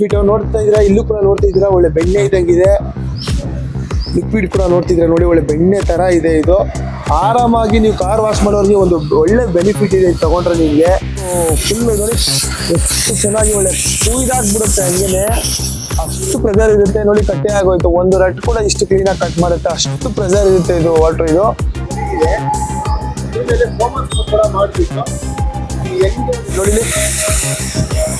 ಬಿಟ್ಟು ನೋಡ್ತಾ ಇದ್ರೆ ಇಲ್ಲೂ ಕೂಡ ನೋಡ್ತಾ ಇದ್ದೀರಾ? ಒಳ್ಳೆ ಬೆಣ್ಣೆ ಇದ್ದಂಗಿದೆ ಲಿಕ್ವಿಡ್ ಕೂಡ ನೋಡ್ತಿದ್ರೆ ನೋಡಿ, ಒಳ್ಳೆ ಬೆಣ್ಣೆ ತರ ಇದೆ ಇದು. ಆರಾಮಾಗಿ ನೀವು ಕಾರ್ ವಾಶ್ ಮಾಡೋರಿಗೆ ಒಂದು ಒಳ್ಳೆ ಬೆನಿಫಿಟ್ ಇದೆ ಇದು ತಗೊಂಡ್ರೆ ನಿಮಗೆ. ಫುಲ್ ನೋಡಿ ಎಷ್ಟು ಚೆನ್ನಾಗಿ ಒಳ್ಳೆ ಬಿಡುತ್ತೆ ಹಂಗೇನೆ. ಅಷ್ಟು ಪ್ರೆಸರ್ ಇರುತ್ತೆ. ನೋಡಿ, ಕಟ್ಟೆ ಆಗೋಯ್ತು. ಒಂದು ರಟ್ ಕೂಡ ಇಷ್ಟು ಆಗಿ ಕಟ್ ಮಾಡುತ್ತೆ. ಅಷ್ಟು ಪ್ರೆಸರ್ ಇರುತ್ತೆ ಇದು ವಾಟರ್ ಇದು. ನೋಡಿ ಇಲ್ಲಿ.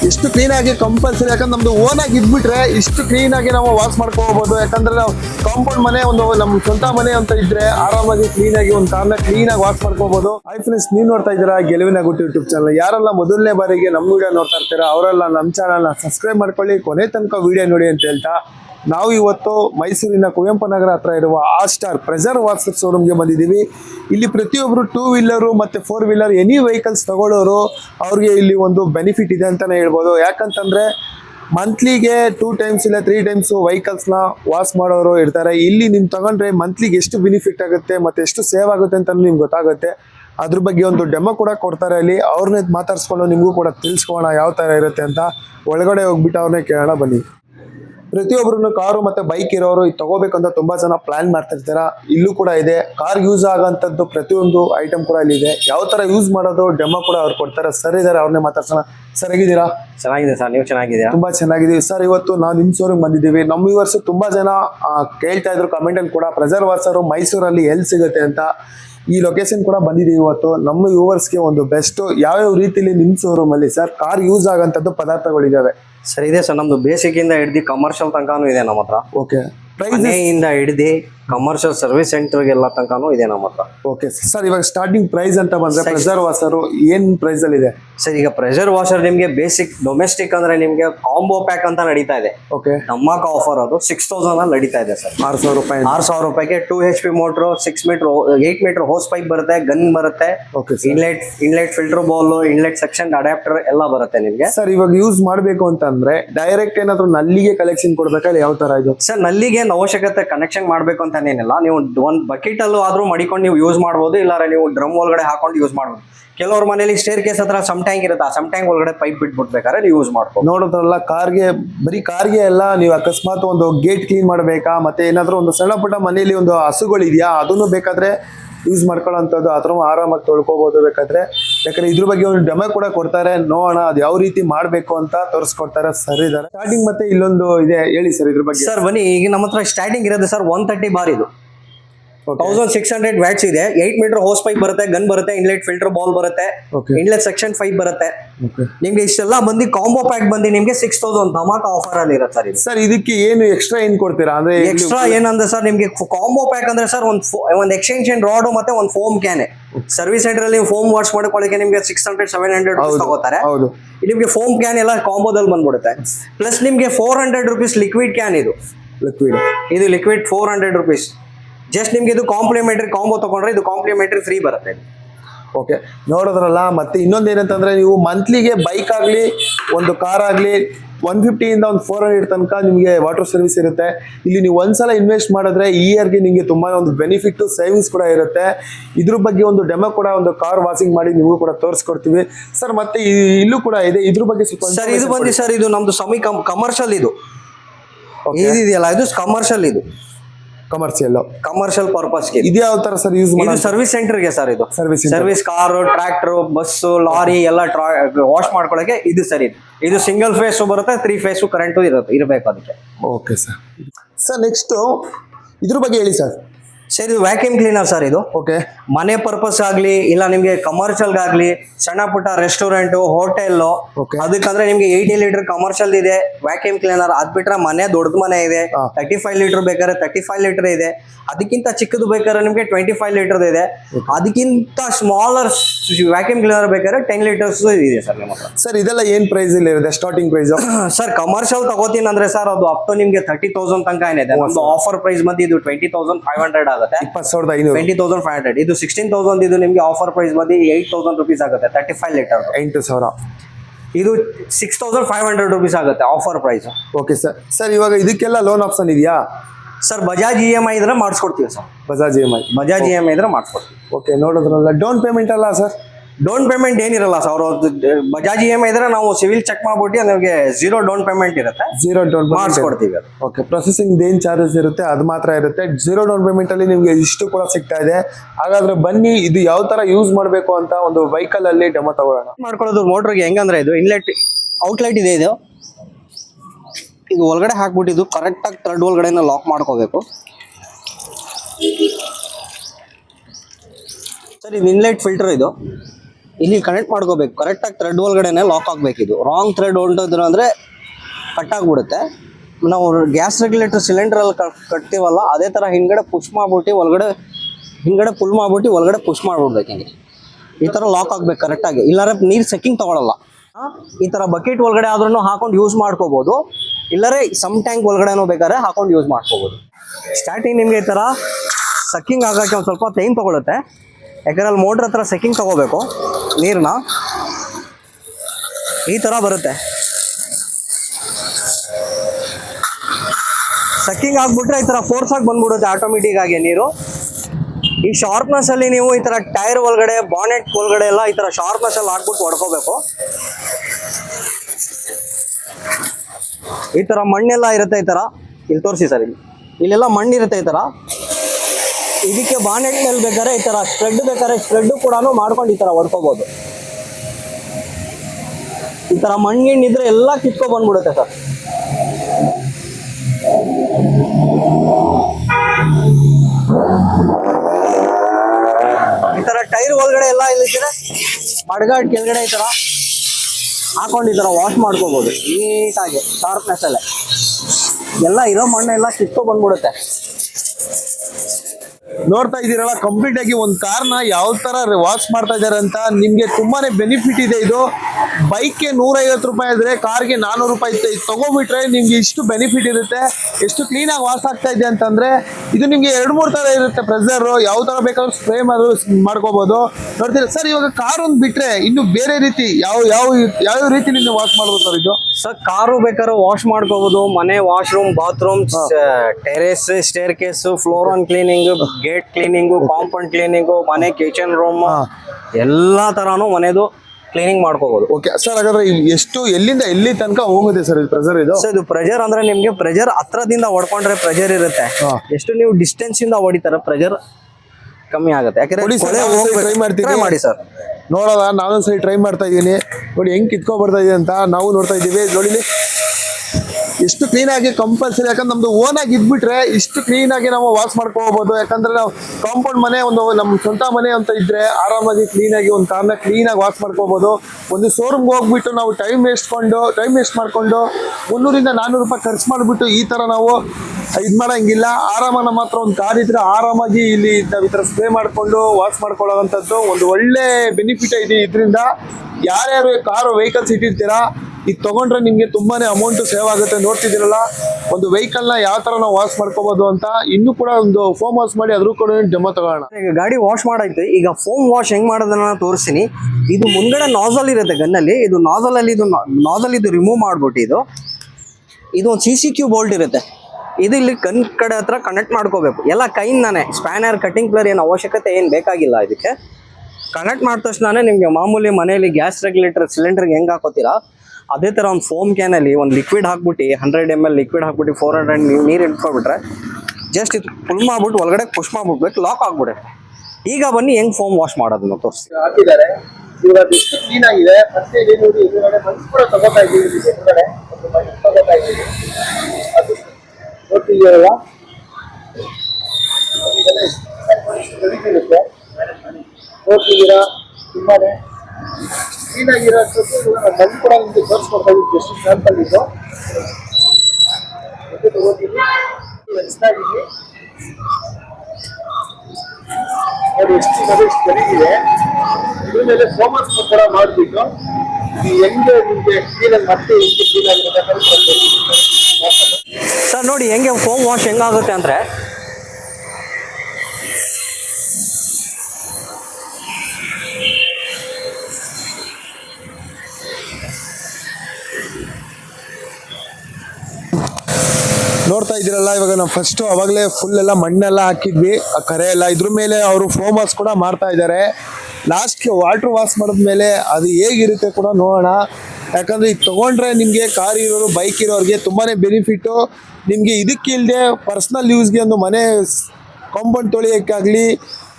ಎಷ್ಟು ಕ್ಲೀನ್ ಆಗಿ ಕಂಪಲ್ಸರಿ ಯಾಕಂದ್ರೆ ನಮ್ದು ಓನ್ ಆಗಿ ಇದ್ಬಿಟ್ರೆ ಇಷ್ಟು ಕ್ಲೀನ್ ಆಗಿ ನಾವು ವಾಶ್ ಮಾಡ್ಕೋಬಹುದು ಯಾಕಂದ್ರೆ ನಾವು ಕಾಂಪೌಂಡ್ ಮನೆ ಒಂದು ನಮ್ಮ ಸ್ವಂತ ಮನೆ ಅಂತ ಇದ್ರೆ ಆರಾಮಾಗಿ ಕ್ಲೀನ್ ಆಗಿ ಒಂದು ಕಾರ್ನ ಕ್ಲೀನ್ ಆಗಿ ವಾಶ್ ಮಾಡ್ಕೋಬಹುದು ಐ ಫ್ರೆಂಡ್ಸ್ ನೀವು ನೋಡ್ತಾ ಇದ್ದೀರಾ ಗೆಲುವಿನ ಗುಟ್ಟು ಯೂಟ್ಯೂಬ್ ಚಾನಲ್ ಯಾರೆಲ್ಲ ಮೊದಲನೇ ಬಾರಿಗೆ ನಮ್ಮ ವಿಡಿಯೋ ನೋಡ್ತಾ ಇರ್ತೀರಾ ಅವರೆಲ್ಲ ನಮ್ಮ ಚಾನಲ್ನ ಸಬ್ಸ್ಕ್ರೈಬ್ ಮಾಡ್ಕೊಳ್ಳಿ. ಕೊನೆ ತನಕ ವಿಡಿಯೋ ನೋಡಿ ಅಂತ ಹೇಳ್ತಾ ನಾವು ಇವತ್ತು ಮೈಸೂರಿನ ಕುವೆಂಪು ನಗರ ಹತ್ರ ಇರುವ ಆ ಸ್ಟಾರ್ ಪ್ರೆಸರ್ ವಾಟ್ಸಪ್ ಶೋರೂಮ್ಗೆ ಬಂದಿದ್ದೀವಿ. ಇಲ್ಲಿ ಪ್ರತಿಯೊಬ್ಬರು ಟೂ ವೀಲರು ಮತ್ತು ಫೋರ್ ವೀಲರ್ ಎನಿ ವೆಹಿಕಲ್ಸ್ ತಗೊಳ್ಳೋರು ಅವ್ರಿಗೆ ಇಲ್ಲಿ ಒಂದು ಬೆನಿಫಿಟ್ ಇದೆ ಅಂತಲೇ ಹೇಳ್ಬೋದು. ಯಾಕಂತಂದರೆ ಮಂತ್ಲಿಗೆ ಟೂ ಟೈಮ್ಸ್ ಇಲ್ಲ ತ್ರೀ ಟೈಮ್ಸು ವೆಹಿಕಲ್ಸ್ನ ವಾಶ್ ಮಾಡೋರು ಇರ್ತಾರೆ. ಇಲ್ಲಿ ನೀವು ತಗೊಂಡ್ರೆ ಮಂತ್ಲಿಗೆ ಎಷ್ಟು ಬೆನಿಫಿಟ್ ಆಗುತ್ತೆ ಮತ್ತು ಎಷ್ಟು ಸೇವ್ ಆಗುತ್ತೆ ಅಂತ ನಿಮ್ಗೆ ಗೊತ್ತಾಗುತ್ತೆ. ಅದ್ರ ಬಗ್ಗೆ ಒಂದು ಡೆಮೋ ಕೂಡ ಕೊಡ್ತಾರೆ ಅಲ್ಲಿ. ಅವ್ರನ್ನೇ ಮಾತಾಡ್ಸ್ಕೊಂಡು ನಿಮಗೂ ಕೂಡ ತಿಳಿಸ್ಕೋಣ ಯಾವ ಥರ ಇರುತ್ತೆ ಅಂತ. ಒಳಗಡೆ ಹೋಗ್ಬಿಟ್ಟು ಅವ್ರನ್ನೇ ಕೇಳೋಣ ಬನ್ನಿ. ಪ್ರತಿಯೊಬ್ಬರು ಕಾರು ಮತ್ತೆ ಬೈಕ್ ಇರೋರು ಇದು ತಗೋಬೇಕಂತ ತುಂಬಾ ಜನ ಪ್ಲಾನ್ ಮಾಡ್ತಿರ್ತಾರ? ಇಲ್ಲೂ ಕೂಡ ಇದೆ. ಕಾರ್ ಯೂಸ್ ಆಗಂತದ್ದು ಪ್ರತಿಯೊಂದು ಐಟಮ್ ಕೂಡ ಇಲ್ಲಿ ಇದೆ. ಯಾವ ತರ ಯೂಸ್ ಮಾಡೋದು? ಡೆಮೋ ಕೂಡ ಅವ್ರು ಕೊಡ್ತಾರೆ. ಸರ್ ಇದಾರೆ ಅವ್ರನ್ನೇ ಮಾತಾಡ್ಸೋಣ. ಸರ್ ಹೇಗಿದ್ದೀರಾ? ಚೆನ್ನಾಗಿದೆ ಸರ್. ನೀವು ಚೆನ್ನಾಗಿದ್ದೀರಾ? ತುಂಬಾ ಚೆನ್ನಾಗಿದ್ದೀವಿ. ಸರ್ ಇವತ್ತು ನಾವು ನಿಮ್ ಶೋರೂಮ್ ಬಂದಿದ್ದೀವಿ. ನಮ್ಮ ವಿವರ್ಸ್ ತುಂಬಾ ಜನ ಕೇಳ್ತಾ ಇದ್ರು ಕಮೆಂಟ್ ಅಲ್ಲಿ ಕೂಡ. ಪ್ರೆಸರ್ ವಾಸರು ಮೈಸೂರಲ್ಲಿ ಎಲ್ಲಿ ಸಿಗುತ್ತೆ ಅಂತ. ಈ ಲೊಕೇಶನ್ ಕೂಡ ಬಂದಿದೆ ಇವತ್ತು. ನಮ್ಮ ವ್ಯೂವರ್ಸ್ಗೆ ಒಂದು ಬೆಸ್ಟ್ ಯಾವ್ಯಾವ ರೀತಿಲಿ ನಿಮ್ಮ ಶೋರೂಮ್ ಅಲ್ಲಿ ಸರ್ ಕಾರ್ ಯೂಸ್ ಆಗಂತದ್ದು ಪದಾರ್ಥಗಳಿದಾವೆ? ಸರ್ ಇದೆ ಸರ್ ನಮ್ದು ಬೇಸಿಕ್ ಇಂದ ಹಿಡ್ದು ಕಮರ್ಷಿಯಲ್ ತನಕನೂ ಇದೆ ನಮ್ಮ ಹತ್ರ. ಓಕೆ ಪ್ರೈಸ್ ಇಂದ ಹಿಡ್ದು ಕಮರ್ಷಿಯಲ್ ಸರ್ವಿಸ್ ಸೆಂಟರ್ ಎಲ್ಲ ತನಕನೂ ಇದೆ ನಮ್ಮ ಹತ್ರ. ಓಕೆ ಸರ್ ಇವಾಗ ಸ್ಟಾರ್ಟಿಂಗ್ ಪ್ರೈಸ್ ಅಂತ ಬಂದ್ರೆ ಪ್ರೆಸರ್ ವಾಷರ್ ಏನ್ ಪ್ರೈಸ್ ಅಲ್ಲಿ ಇದೆ? ಸರ್ ಈಗ ಪ್ರೆಷರ್ ವಾಷರ್ ನಿಮಗೆ ಬೇಸಿಕ್ ಡೊಮೆಸ್ಟಿಕ್ ಅಂದ್ರೆ ನಿಮಗೆ ಕಾಂಬೋ ಪ್ಯಾಕ್ ಅಂತ ನಡೀತಾ ಇದೆ. ಓಕೆ ನಮ್ಮ ಆಫರ್ ಅದು ಸಿಕ್ಸ್ ತೌಸಂಡ್ ಅಲ್ಲಿ ನಡೀತಾ ಇದೆ ಸರ್ ಆರು ಸಾವಿರ ರೂಪಾಯಿ ಆರು ಸಾವಿರ ರೂಪಾಯಿಗೆ two H P motor six metre eight metre hose pipe ಬರುತ್ತೆ ಗನ್ ಬರುತ್ತೆ inlet inlet filter ball inlet section adapter ಎಲ್ಲ ಬರುತ್ತೆ ನಿಮಗೆ. ಸರ್ ಇವಾಗ ಯೂಸ್ ಮಾಡಬೇಕು ಅಂತಂದ್ರೆ ಡೈರೆಕ್ಟ್ ಏನಾದ್ರು ನಲ್ಲಿಗೆ ಕಲೆಕ್ಷನ್ ಕೊಡ್ಬೇಕಾ ಯಾವ ತರ ಇದು? ಸರ್ ನಲ್ಲಿಗೆ ಏನ್ ಅವಶ್ಯಕತೆ ಕನೆಕ್ಷನ್ ಮಾಡಬೇಕು ಅಂತ ಏನಿಲ್ಲ. ನೀವು ಒಂದು ಬಕೆಟ್ ಅಲ್ಲೂ ಆದ್ರೂ ಮಡಿಕೊಂಡು ನೀವು ಯೂಸ್ ಮಾಡ್ಬೋದು ಇಲ್ಲಾರ ನೀವು ಡ್ರಮ್ ಒಳಗಡೆ ಹಾಕೊಂಡು ಯೂಸ್ ಮಾಡ್ಬೋದು. ಕೆಲವ್ರ ಮನೇಲಿ ಸ್ಟೇರ್ ಕೇಸ್ ಹತ್ರ ಸಮ್ ಟ್ಯಾಂಕ್ ಇರುತ್ತೆ, ಆ ಸಮ್ ಟ್ಯಾಂಕ್ ಒಳಗಡೆ ಪೈಪ್ ಬಿಟ್ಬಿಡ್ಬೇಕಾದ್ರೆ ನೀವು ಯೂಸ್ ಮಾಡ್ಬೋದು. ನೋಡೋದ್ರಲ್ಲ ಕಾರ್ಗೆ, ಬರೀ ಕಾರ್ಗೆ ಎಲ್ಲ ನೀವು ಅಕಸ್ಮಾತ್ ಒಂದು ಗೇಟ್ ಕ್ಲೀನ್ ಮಾಡಬೇಕಾ, ಮತ್ತೆ ಏನಾದರೂ ಒಂದು ಸಣ್ಣ ಪುಟ್ಟ ಮನೆಯಲ್ಲಿ ಒಂದು ಹಸುಗಳಿದೆಯಾ, ಅದನ್ನು ಬೇಕಾದ್ರೆ ಯೂಸ್ ಮಾಡ್ಕೊಳ್ಳೋಂಥದ್ದು ಅದ್ರ ಆರಾಮಾಗಿ ತೊಳ್ಕೊಬೋದು ಬೇಕಾದ್ರೆ. ಯಾಕಂದ್ರೆ ಇದ್ರ ಬಗ್ಗೆ ಒಂದು ಡೆಮೋ ಕೂಡ ಕೊಡ್ತಾರೆ. ನೋಡೋಣ ಅದು ಯಾವ ರೀತಿ ಮಾಡಬೇಕು ಅಂತ ತೋರಿಸ್ಕೊಡ್ತಾರೆ. ಸರ್ ಇದಾರೆ ಸ್ಟಾರ್ಟಿಂಗ್ ಮತ್ತೆ ಇಲ್ಲೊಂದು ಇದೆ. ಹೇಳಿ ಸರ್ ಇದ್ರ ಬಗ್ಗೆ. ಸರ್, ಬನ್ನಿ. ಈಗ ನಮ್ಮ ಹತ್ರ ಸ್ಟಾರ್ಟಿಂಗ್ ಇರೋದು ಸರ್ ಒನ್ ತರ್ಟಿ ಬಾರ್ ಇದು. ತೌಸಂಡ್ ಸಿಕ್ಸ್ ಹಂಡ್ರೆಡ್ ವ್ಯಾಟ್ಸ್ ಇದೆ. ಏಟ್ ಮೀಟರ್ ಹೋಸ್ ಪೈಪ್ ಬರುತ್ತೆ ಗನ್ ಬರುತ್ತೆ ಇನ್ಲೆಟ್ ಫಿಲ್ಟರ್ ಬಾಲ್ ಬರುತ್ತೆ. ಇನ್ಲೆಟ್ ಸೆಕ್ಷನ್ ಫೈವ್ ಬರುತ್ತೆ. ನಿಮ್ಗೆ ಇಷ್ಟೆಲ್ಲ ಬಂದು ಕಾಂಬೋ ಪ್ಯಾಕ್ ಬಂದು ನಿಮ್ಗೆ ಸಿಕ್ಸ್ ತೌಸಂಡ್ ಧಮಾಕ ಆಫರ್ ಅಲ್ಲಿ ಇರುತ್ತೆ ಸರ್ ಸರ್ ಇದಕ್ಕೆ ಏನು ಎಕ್ಸ್ಟ್ರಾ ಏನ್ ಕೊಡ್ತೀರಾ? ಅಂದ್ರೆ ಎಕ್ಸ್ಟ್ರಾ ಏನಂದ್ರೆ ಸರ್ ನಿಮ್ಗೆ ಕಾಂಬೋ ಪ್ಯಾಕ್ ಅಂದ್ರೆ ಸರ್ ಒಂದು ಒಂದು ಎಕ್ಸ್ಟೆನ್ಷನ್ ರಾಡ್ ಮತ್ತೆ ಒಂದು ಫೋಮ್ ಕ್ಯಾನೆ ಸರ್ವಿಸ್ ಸೆಂಟರ್ ಅಲ್ಲಿ ಫೋಮ್ ವಾಶ್ ಮಾಡಿಕೊಳ್ಳಿಕ್ಕೆ ನಿಮ್ಗೆ ಸಿಕ್ಸ್ ಹಂಡ್ರೆಡ್ ಸೆವೆನ್ ಹಂಡ್ರೆಡ್. ತಗೋತಾರೆ. ನಿಮ್ಗೆ ಫೋಮ್ ಕ್ಯಾನ್ ಎಲ್ಲ ಕಾಂಬೋದಲ್ಲಿ ಬಂದ್ಬಿಡುತ್ತೆ. ಪ್ಲಸ್ ನಿಮ್ಗೆ four hundred rupees liquid can ಇದು. ಲಿಕ್ವಿಡ್ ಇದು liquid four hundred rupees just ನಿಮ್ಗೆ ಇದು ಕಾಂಪ್ಲಿಮೆಂಟರಿ ಕಾಂಬೋ ತಗೊಂಡ್ರೆ ಇದು ಕಾಂಪ್ಲಿಮೆಂಟರಿ ಫ್ರೀ ಬರುತ್ತೆ. ಓಕೆ ನೋಡೋದ್ರಲ್ಲ ಮತ್ತೆ ಇನ್ನೊಂದು ಏನಂತಂದ್ರೆ ನೀವು ಮಂತ್ಲಿಗೆ ಬೈಕ್ ಆಗಲಿ ಒಂದು ಕಾರ್ ಆಗಲಿ ಒನ್ ಫಿಫ್ಟಿಯಿಂದ ಒಂದು ಫೋರ್ ಹಂಡ್ರೆಡ್ ತನಕ ನಿಮಗೆ ವಾಟರ್ ಸರ್ವಿಸ್ ಇರುತ್ತೆ. ಇಲ್ಲಿ ನೀವು ಒಂದ್ಸಲ ಇನ್ವೆಸ್ಟ್ ಮಾಡಿದ್ರೆ ಈ ಇಯರ್ಗೆ ನಿಮಗೆ ತುಂಬಾ ಒಂದು ಬೆನಿಫಿಟ್ ಸೇವಿಂಗ್ಸ್ ಕೂಡ ಇರುತ್ತೆ. ಇದ್ರ ಬಗ್ಗೆ ಒಂದು ಡೆಮೋ ಕೂಡ ಒಂದು ಕಾರ್ ವಾಷಿಂಗ್ ಮಾಡಿ ನಿಮಗೂ ಕೂಡ ತೋರಿಸ್ಕೊಡ್ತೀವಿ. ಸರ್ ಮತ್ತೆ ಇಲ್ಲೂ ಕೂಡ ಇದೆ. ಇದ್ರ ಬಗ್ಗೆ ಸರ್ ಇದು ಬಂದು ಸರ್ ಇದು ನಮ್ದು ಸಮಿ ಕಮರ್ಷಿಯಲ್ ಇದು. ಇದಿದೆಯಲ್ಲ ಇದು ಕಮರ್ಷಿಯಲ್ ಇದು. ಕಮರ್ಷಿಯಲ್ ಕಮರ್ಷಿಯಲ್ ಪರ್ಪಸ್ಗೆ ಇದು ಯಾವ ತರ ಸರ್ ಯೂಸ್ ಇದು ಸರ್ವಿಸ್ ಸೆಂಟರ್ಗೆ ಸರ್ ಇದು. Service service car tractor bus lorry ಎಲ್ಲ ವಾಶ್ ಮಾಡ್ಕೊಳಕ್ಕೆ ಇದು ಸರಿ ಇದು. ಸಿಂಗಲ್ ಫೇಸ್ ಬರುತ್ತೆ ತ್ರೀ ಫೇಸ್ ಕರೆಂಟು ಇರುತ್ತೆ ಇರಬೇಕು ಅದಕ್ಕೆ. ಓಕೆ ಸರ್ ಸರ್ ನೆಕ್ಸ್ಟ್ ಇದ್ರ ಬಗ್ಗೆ ಹೇಳಿ ಸರ್ ಸರ್ ಇದು ವ್ಯಾಕ್ಯೂಮ್ ಕ್ಲೀನರ್ ಸರ್ ಇದು. ಓಕೆ ಮನೆ ಪರ್ಪಸ್ ಆಗಲಿ ಇಲ್ಲ ನಿಮಗೆ ಕಮರ್ಷಿಯಲ್ ಆಗ್ಲಿ ಸಣ್ಣ ಪುಟ್ಟ ರೆಸ್ಟೋರೆಂಟ್ ಹೋಟೆಲ್. ಅದಕ್ಕಂದ್ರೆ ನಿಮಗೆ ಏಯ್ಟಿ ಲೀಟರ್ ಕಮರ್ಷಿಯಲ್ ಇದೆ ವ್ಯಾಕ್ಯೂಮ್ ಕ್ಲೀನರ್ ಅದ್ ಬಿಟ್ರೆ ಮನೆ ದೊಡ್ಡ ಮನೆ ಇದೆ. ತರ್ಟಿ ಫೈವ್ ಲೀಟರ್ ಬೇಕಾದ್ರೆ ತರ್ಟಿ ಫೈವ್ ಲೀಟರ್ ಇದೆ. ಅದಕ್ಕಿಂತ ಚಿಕ್ಕದು ಬೇಕಾದ್ರೆ ನಿಮಗೆ ಟ್ವೆಂಟಿ ಫೈವ್ ಲೀಟರ್ ಇದೆ ಅದಕ್ಕಿಂತ ಸ್ಮಾಲರ್ ವ್ಯಾಕ್ಯೂಮ್ ಕ್ಲೀನರ್ ಬೇಕಾದ್ರೆ ಟೆನ್ ಲೀಟರ್ಸ್ ಇದೆ ಸರ್ ನಿಮ್ಮ ಸರ್ ಇದೆಲ್ಲ ಏನ್ ಪ್ರೈಸ್ ಇಲ್ಲಿ ಇರುತ್ತೆ ಸ್ಟಾರ್ಟಿಂಗ್ ಪ್ರೈಸ್ ಸರ್ ಕಮರ್ಷಿಯಲ್ ತಗೋತೀನಿ ಅಂದ್ರೆ ಸರ್ ಅದು ಅಪ್ ಟು ನಿಮಗೆ ತರ್ಟಿ ತೌಸಂಡ್ ತನಕ ಏನಿದೆ. ಒಂದು ಆಫರ್ ಪ್ರೈಸ್ ಮತ್ತೆ ಇದು ಟ್ವೆಂಟಿ ತೌಸಂಡ್ ಫೈವ್ ಹಂಡ್ರೆಡ್ ಆಗುತ್ತೆ. ಇಪ್ಪತ್ತು ಸಾವಿರದ ಐನೂರು. ಟ್ವೆಂಟಿ ತೌಸಂಡ್ ಫೈವ್ ಹಂಡ್ರೆಡ್ ಇದು ಸಿಕ್ಸ್ಟೀನ್ ತೌಸಂಡ್ ಇದು ನಿಮಗೆ ಆಫರ್ ಪ್ರೈಸ್ ಬಂದು ಏಯ್ಟ್ ತೌಸಂಡ್ ರುಪೀಸ್ ಆಗುತ್ತೆ ತರ್ಟಿ ಫೈವ್ ಲೀಟರ್ ಎಂಟು ಸಾವಿರ. ಇದು six thousand five hundred rupees ಆಗುತ್ತೆ offer price okay sir sir ಇವಾಗ ಇದಕ್ಕೆಲ್ಲ ಲೋನ್ ಆಪ್ಷನ್ ಇದೆಯಾ? Sir Bajaj E M I ಇದ್ರೆ ಮಾಡಿಸ್ಕೊಡ್ತೀವಿ sir Bajaj E M I Bajaj E M I ಇದ್ರೆ ಮಾಡಿಸ್ಕೊಡ್ತೀವಿ. ಓಕೆ ನೋಡೋದ್ರಲ್ಲ. ಡೌನ್ ಪೇಮೆಂಟ್ ಅಲ್ಲ ಸರ್ ಡೌನ್ ಪೇಮೆಂಟ್ ಏನಿರಲ್ಲ ಸರ್ ಅವ್ರದ್ದು ಬಜಾಜ್ ಇ ಎಂ ಐ ಇದ್ರೆ ನಾವು ಸಿವಿಲ್ ಚೆಕ್ ಮಾಡ್ಬಿಟ್ಟು ನಮಗೆ ಜೀರೋ ಡೌನ್ ಪೇಮೆಂಟ್ ಇರುತ್ತೆ. ಜೀರೋ ಡೌನ್ ಮಾಡಿಸ್ಕೊಡ್ತೀವಿ ಅದು. ಓಕೆ ಪ್ರೊಸೆಸಿಂಗ್ ಏನ್ ಚಾರ್ಜಸ್ ಇರುತ್ತೆ ಅದು ಮಾತ್ರ ಇರುತ್ತೆ. ಜೀರೋ ಡೌನ್ ಪೇಮೆಂಟ್ ಅಲ್ಲಿ ನಿಮಗೆ ಇಷ್ಟು ಕೂಡ ಸಿಗ್ತಾ ಇದೆ. ಹಾಗಾದ್ರೆ ಬನ್ನಿ ಇದು ಯಾವ ತರ ಯೂಸ್ ಮಾಡಬೇಕು ಅಂತ ಒಂದು ವೆಹಿಕಲ್ ಅಲ್ಲಿ ಡೆಮೋ ತಗೊಳ್ಳೋಣ. ಮಾಡ್ಕೊಳ್ಳೋದು ಮೋಟ್ರಿಗೆ ಹೆಂಗಂದ್ರೆ ಇದು ಇನ್ಲೆಟ್ ಔಟ್ಲೆಟ್ ಇದೆ ಇದು. ಇದು ಒಳಗಡೆ ಹಾಕ್ಬಿಟ್ಟಿದ್ದು ಕರೆಕ್ಟಾಗಿ ಥರ್ಡ್ ಒಳಗಡೆನ ಲಾಕ್ ಮಾಡ್ಕೋಬೇಕು. ಸರ್ ಇದು ಇನ್ಲೆಟ್ ಫಿಲ್ಟರ್ ಇದು. ಇಲ್ಲಿ ಕನೆಕ್ಟ್ ಮಾಡ್ಕೋಬೇಕು. ಕರೆಕ್ಟಾಗಿ ಥ್ರೆಡ್ ಒಳಗಡೆನೆ ಲಾಕ್ ಆಗಬೇಕು ಇದು. ರಾಂಗ್ ಥ್ರೆಡ್ ಹೊಂಟೋದ್ರು ಅಂದರೆ ಕಟ್ ಆಗ್ಬಿಡುತ್ತೆ. ನಾವು ಗ್ಯಾಸ್ ರೆಗ್ಯುಲೇಟರ್ ಸಿಲಿಂಡ್ರಲ್ಲಿ ಕಟ್ತೀವಲ್ಲ, ಅದೇ ಥರ ಹಿಂದ್ಗಡೆ ಪುಷ್ ಮಾಡ್ಬಿಟ್ಟು ಒಳಗಡೆ ಹಿಂದ್ಗಡೆ ಪುಲ್ ಮಾಡ್ಬಿಟ್ಟು ಒಳಗಡೆ ಪುಷ್ ಮಾಡ್ಬಿಡ್ಬೇಕು ಹಿಂಗೆ. ಈ ಥರ ಲಾಕ್ ಆಗ್ಬೇಕು ಕರೆಕ್ಟಾಗಿ ಇಲ್ಲಾರೆ ನೀರು ಸೆಕ್ಕಿಂಗ್ ತಗೊಳಲ್ಲ. ಈ ಥರ ಬಕೆಟ್ ಒಳಗಡೆ ಆದ್ರೂ ಹಾಕೊಂಡು ಯೂಸ್ ಮಾಡ್ಕೋಬೋದು. ಇಲ್ಲರೆ ಸಮ್ ಟ್ಯಾಂಕ್ ಒಳಗಡೆನೂ ಬೇಕಾದ್ರೆ ಹಾಕೊಂಡು ಯೂಸ್ ಮಾಡ್ಕೋಬೋದು. ಸ್ಟಾರ್ಟಿಂಗ್ ನಿಮಗೆ ಈ ಥರ ಸಕ್ಕಿಂಗ್ ಆಗೋಕ್ಕೆ ಒಂದು ಸ್ವಲ್ಪ ಟೈಮ್ ತೊಗೊಳುತ್ತೆ. ಯಾಕಂದ್ರೆ ಅಲ್ಲಿ ಮೋಟ್ರ್ ಹತ್ರ ಸೆಕ್ಕಿಂಗ್ ತೊಗೋಬೇಕು. ನೀರನ್ನ ಈ ಥರ ಬರುತ್ತೆ. ಸಕ್ಕಿಂಗ್ ಆಗಿಬಿಟ್ರೆ ಈ ಥರ ಫೋರ್ಸ್ ಆಗಿ ಬಂದ್ಬಿಡುತ್ತೆ ಆಟೋಮೆಟಿಕ್ ಆಗಿ ನೀರು. ಈ ಶಾರ್ಪ್ನೆಸ್ ಅಲ್ಲಿ ನೀವು ಈ ತರ ಟೈರ್ ಒಳಗಡೆ ಬಾನೆಟ್ ಒಳಗಡೆ ಎಲ್ಲ ಈ ತರ ಶಾರ್ಪ್ನೆಸ್ ಅಲ್ಲಿ ಹಾಕ್ಬಿಟ್ಟು ಹೊಡ್ಕೋಬೇಕು. ಈ ತರ ಮಣ್ಣೆಲ್ಲ ಇರುತ್ತೆ ಈ ತರ. ಇಲ್ಲಿ ತೋರಿಸಿ ಸರ್ ಇಲ್ಲಿ. ಇಲ್ಲೆಲ್ಲ ಮಣ್ಣಿರುತ್ತೆ ಈ ತರ. ಇದಕ್ಕೆ ಬಾನೆಟ್ ಮೇಲೆ ಬೇಕಾದ್ರೆ ಈ ಥರ ಸ್ಪ್ರೆಡ್ ಬೇಕಾದ್ರೆ ಸ್ಪ್ರೆಡ್ ಕೂಡ ಮಾಡ್ಕೊಂಡು ಈ ಥರ ಹೊಡ್ಕೋಬೋದು. ಈ ತರ ಮಣ್ಣಿದ್ರೆ ಎಲ್ಲ ಕಿತ್ಕೊ ಬಂದ್ಬಿಡುತ್ತೆ ಸರ್. ಈ ತರ ಟೈರ್ ಒಳಗಡೆ ಎಲ್ಲ ಇಲ್ಲಿದ್ರೆ ಮಡ್ಗಾಡ್ ಕೆಳಗಡೆ ಈ ತರ ಹಾಕೊಂಡು ಈ ಥರ ವಾಶ್ ಮಾಡ್ಕೋಬೋದು. ನೀಟಾಗಿ ಶಾರ್ಪ್ನೆಸ್ ಅಲ್ಲೇ. ಎಲ್ಲ ಇರೋ ಮಣ್ಣೆಲ್ಲ ಕಿತ್ಕೊ ಬಂದ್ಬಿಡುತ್ತೆ. ನೋಡ್ತಾ ಇದ್ದೀರಲ್ಲ ಕಂಪ್ಲೀಟ್ ಆಗಿ ಒಂದು ಕಾರ್ನ ಯಾವ ತರ ವಾಶ್ ಮಾಡ್ತಾ ಇದ್ದಾರೆ ಅಂತ ನಿಮ್ಗೆ ತುಂಬಾನೇ ಬೆನಿಫಿಟ್ ಇದೆ ಇದು. ಬೈಕ್ಗೆ ನೂರೈವತ್ತು ರೂಪಾಯಿ ಆದರೆ ಕಾರ್ಗೆ ನಾನೂರು ರೂಪಾಯಿ ಇತ್ತು ಇದು ತಗೋಬಿಟ್ರೆ ನಿಮ್ಗೆ ಇಷ್ಟು ಬೆನಿಫಿಟ್ ಇರುತ್ತೆ ಎಷ್ಟು ಕ್ಲೀನ್ ಆಗಿ ವಾಶ್ ಆಗ್ತಾ ಇದೆ ಅಂತಂದ್ರೆ ಇದು ನಿಮಗೆ ಎರಡು ಮೂರು ತರ ಇರುತ್ತೆ ಪ್ರೆಸರ್ ಯಾವ ತರ ಬೇಕಾದ್ರೂ ಸ್ಪ್ರೇ ಮಾಡ್ಕೋಬಹುದು ನೋಡ್ತೀರಾ ಸರ್ ಇವಾಗ ಕಾರ್ ಒಂದು ಬಿಟ್ರೆ ಇನ್ನು ಬೇರೆ ರೀತಿ ಯಾವ ಯಾವ ಯಾವ ರೀತಿ ನೀವು ವಾಶ್ ಮಾಡ್ಬೋದು ಸರ್ ಇದು? ಸರ್ ಕಾರು ಬೇಕಾದ್ರೆ ವಾಶ್ ಮಾಡ್ಕೋಬಹುದು ಮನೆ washroom bathroom terrace staircase floor on cleaning gate cleaning compound cleaning ಮನೆ ಕಿಚನ್ ರೂಮ್. ಎಲ್ಲಾ ತರಾನು ಮನೆದು ಕ್ಲೀನಿಂಗ್ ಮಾಡ್ಕೋಬಹುದು ಓಕೆ ಸರ್ ಹಾಗಾದ್ರೆ ಎಷ್ಟು ಎಲ್ಲಿಂದ ಎಲ್ಲಿ ತನಕ ಹೋಗುತ್ತೆ ಸರ್ ಇದು ಪ್ರೆಸರ್ ಇದು? ಸರ್ ಇದು ಪ್ರೆಜರ್ ಅಂದ್ರೆ ನಿಮ್ಗೆ ಪ್ರೆಷರ್ ಹತ್ರದಿಂದ ಹೊಡ್ಕೊಂಡ್ರೆ ಪ್ರೆಷರ್ ಇರುತ್ತೆ. ಎಷ್ಟು ನೀವು ಡಿಸ್ಟೆನ್ಸ್ ಇಂದ ಹೊಡಿತಾರ ಪ್ರೆಷರ್ ಕಮ್ಮಿ ಆಗುತ್ತೆ. ಯಾಕಂದ್ರೆ ಟ್ರೈ. Try ಮಾಡಿ ಸರ್ ನೋಡೋದ? ನಾನೊಂದ್ಸರಿ ಟ್ರೈ ಮಾಡ್ತಾ ಇದ್ದೀನಿ. ನೋಡಿ ಹೆಂಗ್ ಕಿತ್ಕೊ ಬರ್ತಾ ಇದೆ ಅಂತ ನಾವು ನೋಡ್ತಾ ಇದ್ದೀವಿ. ನೋಡಿ ಇಲ್ಲಿ. ಎಷ್ಟು ಕ್ಲೀನ್ ಆಗಿ ಕಂಪಲ್ಸರಿ ಯಾಕಂದ್ರೆ ನಮ್ದು ಓನ್ ಆಗಿ ಇದ್ಬಿಟ್ರೆ ಇಷ್ಟು ಕ್ಲೀನ್ ಆಗಿ ನಾವು ವಾಶ್ ಮಾಡ್ಕೋಬಹುದು ಯಾಕಂದ್ರೆ ನಾವು ಕಾಂಪೌಂಡ್ ಮನೆ ಒಂದು ನಮ್ಮ ಸ್ವಂತ ಮನೆ ಅಂತ ಇದ್ರೆ ಆರಾಮಾಗಿ ಕ್ಲೀನ್ ಆಗಿ ಒಂದು ಕಾರ್ನ ಕ್ಲೀನ್ ಆಗಿ ವಾಶ್ ಮಾಡ್ಕೋಬಹುದು ಒಂದು ಶೋರೂಮ್ಗೆ ಹೋಗ್ಬಿಟ್ಟು ನಾವು ಟೈಮ್ ವೇಸ್ಟ್ ಕೊಂಡು ಟೈಮ್ ವೇಸ್ಟ್ ಮಾಡ್ಕೊಂಡು ಮುನ್ನೂರಿಂದ ನಾನ್ನೂರು ರೂಪಾಯಿ ಖರ್ಚು ಮಾಡಿಬಿಟ್ಟು ಈ ತರ ನಾವು ಇದು ಮಾಡೋಂಗಿಲ್ಲ. ಆರಾಮ ನಮ್ಮ ಹತ್ರ ಒಂದು ಕಾರ್ ಇದ್ರೆ ಆರಾಮಾಗಿ ಇಲ್ಲಿ ನಾವು ಈ ತರ ಸ್ಪ್ರೇ ಮಾಡಿಕೊಂಡು ವಾಶ್ ಮಾಡ್ಕೊಳ್ಳೋವಂಥದ್ದು ಒಂದು ಒಳ್ಳೆ ಬೆನಿಫಿಟ್ ಇದೆ. ಇದರಿಂದ ಯಾರ್ಯಾರು ಕಾರು ವೆಹಿಕಲ್ಸ್ ಇಟ್ಟಿರ್ತೀರಾ ಇದು ತಗೊಂಡ್ರೆ ನಿಮ್ಗೆ ತುಂಬಾನೇ ಅಮೌಂಟ್ ಸೇವ್ ಆಗುತ್ತೆ. ನೋಡ್ತಿದ್ದೀರಲ್ಲ, ಒಂದು ವೆಹಿಕಲ್ನ ಯಾವ ತರ ನಾವು ವಾಶ್ ಮಾಡ್ಕೋಬಹುದು ಅಂತ ಇನ್ನು ಕೂಡ ಒಂದು ಫೋಮ್ ವಾಶ್ ಮಾಡಿ ಅದ್ರ ಕೂಡ ಡೆಮೋ ತಗೋಣ ಈಗ ಗಾಡಿ ವಾಶ್ ಮಾಡೈತೆ. ಈಗ ಫೋಮ್ ವಾಶ್ ಹೆಂಗ್ ಮಾಡೋದನ್ನ ನಾನು ತೋರಿಸ್ತೀನಿ. ಇದು ಮುಂದ್ಗಡೆ ನಾಸಲ್ ಇರುತ್ತೆ ಗನ್ನಲ್ಲಿ. ಇದು ನಾಸಲ್ ಅಲ್ಲಿ ಇದು ನಾಜಲ್ ಇದು ರಿಮೂವ್ ಮಾಡ್ಬಿಟ್ಟು ಇದು ಇದು ಒಂದು ಸಿ ಸಿ ಕ್ಯೂ ಬೋಲ್ಟ್ ಇರುತ್ತೆ. ಇದು ಇಲ್ಲಿ ಕಣ್ ಕಡೆ ಹತ್ರ ಕನೆಕ್ಟ್ ಮಾಡ್ಕೋಬೇಕು. ಎಲ್ಲ ಕೈಯಿಂದಾನೆ ಸ್ಪ್ಯಾನರ್ ಕಟಿಂಗ್ ಪ್ಲರ್ ಏನು ಅವಶ್ಯಕತೆ ಏನು ಬೇಕಾಗಿಲ್ಲ ಇದಕ್ಕೆ. ಕನೆಕ್ಟ್ ಮಾಡಿದ ತಕ್ಷಣ ನಿಮಗೆ ಮಾಮೂಲಿ ಮನೆಯಲ್ಲಿ ಗ್ಯಾಸ್ ರೆಗ್ಯುಲೇಟರ್ ಸಿಲಿಂಡರ್ಗೆ ಹೆಂಗೆ ಹಾಕೋತೀರಾ? ಅದೇ ಥರ ಒಂದು ಫೋಮ್ ಕ್ಯಾನಲ್ಲಿ ಒಂದು ಲಿಕ್ವಿಡ್ ಹಾಕ್ಬಿಟ್ಟು ಹಂಡ್ರೆಡ್ ಎಂ ಎಲ್ ಲಿಕ್ವಿಡ್ ಹಾಕ್ಬಿಟ್ಟು ಫೋರ್ ಹಂಡ್ರೆಡ್ ನೀವು ನೀರು ಇಟ್ಕೊಬಿಟ್ರೆ ಜಸ್ಟ್ ಇದು ಫುಲ್ ಮಾಡ್ಬಿಟ್ಟು ಒಳಗಡೆ ಪುಷ್ ಮಾಡ್ಬಿಡ್ಬೇಕು ಲಾಕ್ ಆಗ್ಬಿಡುತ್ತೆ ಈಗ ಬನ್ನಿ ಹೆಂಗ್ ಫೋಮ್ ವಾಶ್ ಮಾಡೋದನ್ನು ತೋರಿಸಿ ಹಾಕಿದ್ದಾರೆ ಇವಾಗ ಎಷ್ಟು ಕ್ಲೀನ್ ಆಗಿದೆ ಮತ್ತೆ ಇಲ್ಲಿ ನೋಡಿ ಎದುರುಗಡೆ ಮನ್ಸು ಕೂಡ ತಗೋತಾ ಇದ್ದೀವಿ ಇಲ್ಲಿ ಎದುರುಗಡೆ ಒಂದು ಮನ್ಸು ತಗೋತಾ ಇದ್ದೀವಿ ಅದು ನೋಡ್ತಿದ್ದೀರಲ್ಲ ಇದೆಲ್ಲ ಎಷ್ಟು ನೋಡ್ತಿದ್ದೀರಾ ತುಂಬಾನೇ ಕ್ಲೀನ್ ಆಗಿರೋ ಮಣ್ಣು ಕೂಡ ನಿಮಗೆ ತೋರಿಸ್ಕೊಡ್ತಾ ಇದ್ದೀವಿ ಎಷ್ಟು ಸ್ಯಾಂಪಲ್ ಇದು. ಮತ್ತೆ ಎಕ್ಸ್ಟ್ರಾ ಹೊಸ್ದಾಗಿದ್ವಿ ನೋಡಿ, ಎಷ್ಟು ಎಷ್ಟು ಗಲೀಜಿದೆ ಇದ್ರ ಮೇಲೆ ಫೋಮಸ್ ಕೂಡ ಮಾಡಿಬಿಟ್ಟು ಇದು ಹೆಂಗೆ ನಿಮಗೆ ಕ್ಲೀನಾಗಿ ಮತ್ತೆ ಹೆಂಗೆ ಕ್ಲೀನ್ ಆಗಿರುತ್ತೆ ಸರ್, ನೋಡಿ, ಹೆಂಗೆ ಫೋಮ್ ವಾಶ್ ಹೆಂಗಾಗುತ್ತೆ ಅಂದ್ರೆ ನೋಡ್ತಾ ಇದ್ದೀರಲ್ಲ, ಇವಾಗ ನಾವು ಫಸ್ಟ್ ಅವಾಗಲೇ ಫುಲ್ ಎಲ್ಲ ಮಣ್ಣೆಲ್ಲ ಹಾಕಿದ್ವಿ, ಆ ಕರೆ ಎಲ್ಲ. ಇದ್ರ ಮೇಲೆ ಅವರು ಫೋಮಸ್ ಕೂಡ ಮಾಡ್ತಾ ಇದ್ದಾರೆ ಲಾಸ್ಟ್ ವಾಟರ್ ವಾಶ್ ಮಾಡಿದ್ಮೇಲೆ ಅದು ಹೇಗಿರುತ್ತೆ ಕೂಡ ನೋಡೋಣ. ಯಾಕಂದ್ರೆ ಇದು ತಗೊಂಡ್ರೆ ನಿಮಗೆ ಕಾರ್ ಇರೋರು ಬೈಕ್ ಇರೋರಿಗೆ ತುಂಬಾನೇ ಬೆನಿಫಿಟ್ಟು ನಿಮಗೆ ಪರ್ಸ್ನಲ್ ಯೂಸ್ಗೆ ಒಂದು ಮನೆ ಕಾಂಪೌಂಡ್ ತೊಳೆಯೋಕ್ಕಾಗಲಿ,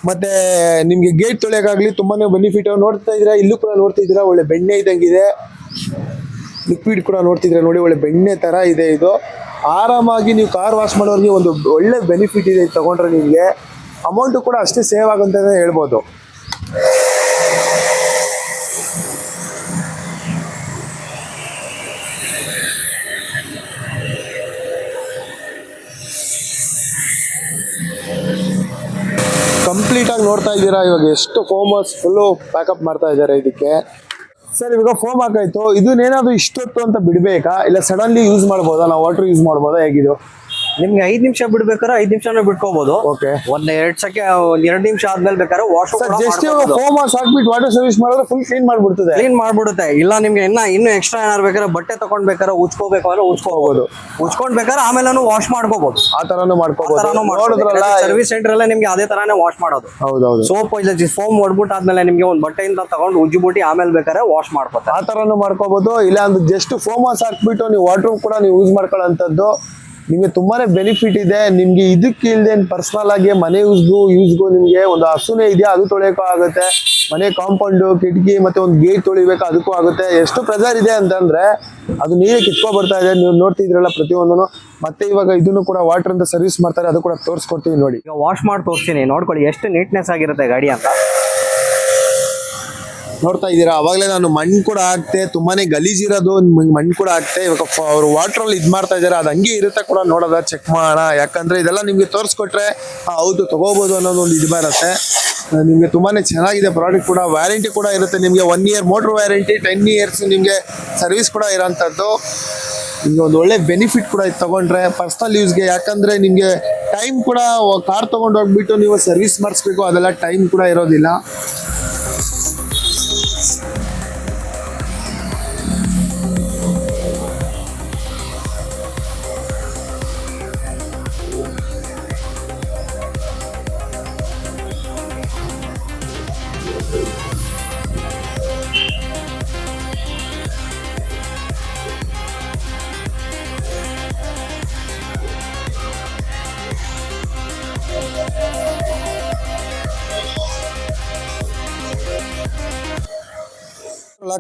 ಮತ್ತೆ ನಿಮಗೆ ಗೇಟ್ ತೊಳೆಯೋಕ್ಕಾಗಲಿ ತುಂಬಾನೇ ಬೆನಿಫಿಟ್ ನೋಡ್ತಾ ಇದ್ದೀರಾ, ಇಲ್ಲೂ ಕೂಡ ನೋಡ್ತಾ ಇದ್ದೀರಾ, ಒಳ್ಳೆ ಬೆಣ್ಣೆ ಇದ್ದಂಗಿದೆ. ಲಿಕ್ವಿಡ್ ಕೂಡ ನೋಡ್ತಿದ್ರೆ ನೋಡಿ ಒಳ್ಳೆ ಬೆಣ್ಣೆ ತರ ಇದೆ ಇದು. ಆರಾಮಾಗಿ ನೀವು ಕಾರ್ ವಾಶ್ ಮಾಡೋರಿಗೆ ಒಂದು ಒಳ್ಳೆ ಬೆನಿಫಿಟ್ ಇದೆ ತಗೊಂಡ್ರೆ ನಿಮಗೆ. ಅಮೌಂಟು ಕೂಡ ಅಷ್ಟೇ ಸೇವ್ ಆಗುಂತಲೇ ಹೇಳ್ಬೋದು. ಕಂಪ್ಲೀಟ್ ಆಗಿ ನೋಡ್ತಾ ಇದ್ದೀರಾ? ಇವಾಗ ಎಷ್ಟು ಫೋಮಸ್ ಫುಲ್ಲು ಪ್ಯಾಕಪ್ ಮಾಡ್ತಾ ಇದ್ದಾರೆ ಇದಕ್ಕೆ. ಸರ್, ಇವಾಗ ಫೋಮ್ ಹಾಕಾಯ್ತು ಇದನ್ನೇನಾದ್ರು ಇಷ್ಟೊತ್ತು ಅಂತ ಬಿಡಬೇಕಾ? ಇಲ್ಲ ಸಡನ್ಲಿ ಯೂಸ್ ಮಾಡ್ಬೋದಾ? ನಾವು ವಾಟರ್ ಯೂಸ್ ಮಾಡ್ಬೋದಾ? ಹೇಗಿದು ನಿಮ್ಗೆ ಐದ್ ನಿಮಿಷ ಬಿಡ್ಬೇಕಾದ್ರೆ ಐದ್ ನಿಮಿಷ ಬಿಟ್ಕೋಬಹುದು ಓಕೆ ಒಂದ್ ಎರಡ್ ಸೆಕೆ ಒಂದ್ ಎರಡ್ ನಿಮಿಷ ಆದ್ಮೇಲೆ ಬೇಕಾದ್ರೆ ವಾಶ್ ಜಸ್ಟ್ ಫೋಮ್ ಹಾಕ್ಬಿಟ್ಟು ವಾಟರ್ ಸರ್ವಿಸ್ ಮಾಡಿದ್ರೆ ಫುಲ್ ಕ್ಲೀನ್ ಮಾಡ್ಬಿಡ್ತದೆ. ಕ್ಲೀನ್ ಮಾಡ್ಬಿಡುತ್ತೆ. ಇಲ್ಲ ನಿಮ್ಗೆ ಇನ್ನ ಇನ್ನು ಎಕ್ಸ್ಟ್ರಾ ಏನಾರು ಬೇಕಾದ್ರೆ ಬಟ್ಟೆ ತಗೊಂಡ್ಬೇಕಾದ್ರೆ ಉಚ್ಕೋಬೇಕು ಅಂದ್ರೆ ಉಚ್ಕೋಬಹುದು ಉಚ್ಕೊಂಡ್ ಬೇಕಾದ್ರೆ ಆಮೇಲೆ ವಾಶ್ ಮಾಡ್ಕೋಬಹುದು ಆ ತರಾನು ಮಾಡ್ಕೋಬಹುದು ಸರ್ವಿಸ್ ಸೆಂಟರ್ ಅಲ್ಲೇ ನಿಮ್ಗೆ ಅದೇ ತರಾನೇ ವಾಶ್ ಮಾಡೋದು. ಹೌದೌದು. ಸೋಪ್ ಇಲ್ಲ ಫೋಮ್ ಹೊಡ್ಬಿಟ್ಟು ಆದ್ಮೇಲೆ ನಿಮ್ಗೆ ಒಂದ್ ಬಟ್ಟೆಯಿಂದ ತಗೊಂಡು ಉಜ್ಜಿಬಿಟ್ಟು ಆಮೇಲೆ ಬೇಕಾದ್ರೆ ವಾಶ್ ಮಾಡ್ಕೋತಾರೆ. ಆ ತರಾನು ಮಾಡ್ಕೋಬಹುದು ಇಲ್ಲ ಅಂದ್ರೆ ಜಸ್ಟ್ ಫೋಮ್ ಹಾಕ್ಬಿಟ್ಟು ನೀವು ವಾಟರ್ ಕೂಡ ನೀವು ಯೂಸ್ ಮಾಡ್ಕೊಳ್ಳೋಂಥದ್ದು. ನಿಮಗೆ ತುಂಬಾನೇ ಬೆನಿಫಿಟ್ ಇದೆ. ನಿಮಗೆ ಇದಕ್ಕೆ ಇಲ್ಲದೆ ಪರ್ಸನಲ್ ಆಗಿ ಮನೆ ಯೂಸ್ಗು, ಯೂಸ್ಗೂ ನಿಮಗೆ ಒಂದು ಹಸುನೇ ಇದೆಯಾ, ಅದು ತೊಳೆಯೋಕ್ಕೂ ಆಗುತ್ತೆ. ಮನೆ ಕಾಂಪೌಂಡು ಕಿಟಕಿ ಮತ್ತೆ ಒಂದು ಗೇಟ್ ತೊಳಿಬೇಕು, ಅದಕ್ಕೂ ಆಗುತ್ತೆ. ಎಷ್ಟು ಪ್ರೆಸರ್ ಇದೆ ಅಂತಂದ್ರೆ ಅದು ನೀರೇ ಕಿತ್ಕೊ ಬರ್ತಾ ಇದೆ. ನೀವು ನೋಡ್ತಿದ್ರಲ್ಲ ಪ್ರತಿಯೊಂದನ್ನು. ಮತ್ತೆ ಇವಾಗ ಇದನ್ನು ಕೂಡ ವಾಟರ್ ಅಂತ ಸರ್ವಿಸ್ ಮಾಡ್ತಾರೆ, ಅದು ಕೂಡ ತೋರಿಸ್ಕೊಡ್ತೀವಿ ನೋಡಿ. ಈಗ ವಾಶ್ ಮಾಡಿ ತೋರಿಸ್ತೀನಿ. ನೋಡ್ಕೊಳ್ಳಿ, ಎಷ್ಟು ನೀಟ್ನೆಸ್ ಆಗಿರುತ್ತೆ ಗಾಡಿ ಅಂತ. ನೋಡ್ತಾ ಇದ್ದೀರಾ? ಅವಾಗಲೇ ನಾನು ಮಣ್ಣು ಕೂಡ ಹಾಕ್ತೆ, ತುಂಬಾನೇ ಗಲೀಜಿರೋದು ಮಣ್ಣು ಕೂಡ ಹಾಕ್ತೆ. ಇವಾಗ ಅವರು ವಾಟರ್ ಅಲ್ಲಿ ಇದು ಮಾಡ್ತಾ ಇದಾರೆ, ಅದು ಹಂಗೆ ಇರುತ್ತೆ ಕೂಡ ನೋಡೋದ ಚೆಕ್ ಮಾಡೋಣ. ಯಾಕಂದ್ರೆ ಇದೆಲ್ಲ ನಿಮ್ಗೆ ತೋರಿಸ್ಕೊಟ್ರೆ ಹೌದು ತಗೋಬಹುದು ಅನ್ನೋದು ಒಂದು ಇದು ಬರುತ್ತೆ. ನಿಮಗೆ ನಿಮ್ಗೆ ತುಂಬಾನೇ ಚೆನ್ನಾಗಿದೆ ಪ್ರಾಡಕ್ಟ್ ಕೂಡ. ವ್ಯಾರಂಟಿ ಕೂಡ ಇರುತ್ತೆ ನಿಮ್ಗೆ. One year motor warranty ten years ನಿಮ್ಗೆ ಸರ್ವಿಸ್ ಕೂಡ ಇರೋಂಥದ್ದು. ನಿಮ್ಗೆ ಒಂದು ಒಳ್ಳೆ ಬೆನಿಫಿಟ್ ಕೂಡ ಇದು ತಗೊಂಡ್ರೆ ಪರ್ಸನಲ್ ಯೂಸ್ಗೆ ಯಾಕಂದ್ರೆ ನಿಮ್ಗೆ ಟೈಮ್ ಕೂಡ ಕಾರ್ ತಗೊಂಡೋಗ್ಬಿಟ್ಟು ನೀವು ಸರ್ವಿಸ್ ಮಾಡಿಸ್ಬೇಕು, ಅದೆಲ್ಲ ಟೈಮ್ ಕೂಡ ಇರೋದಿಲ್ಲ.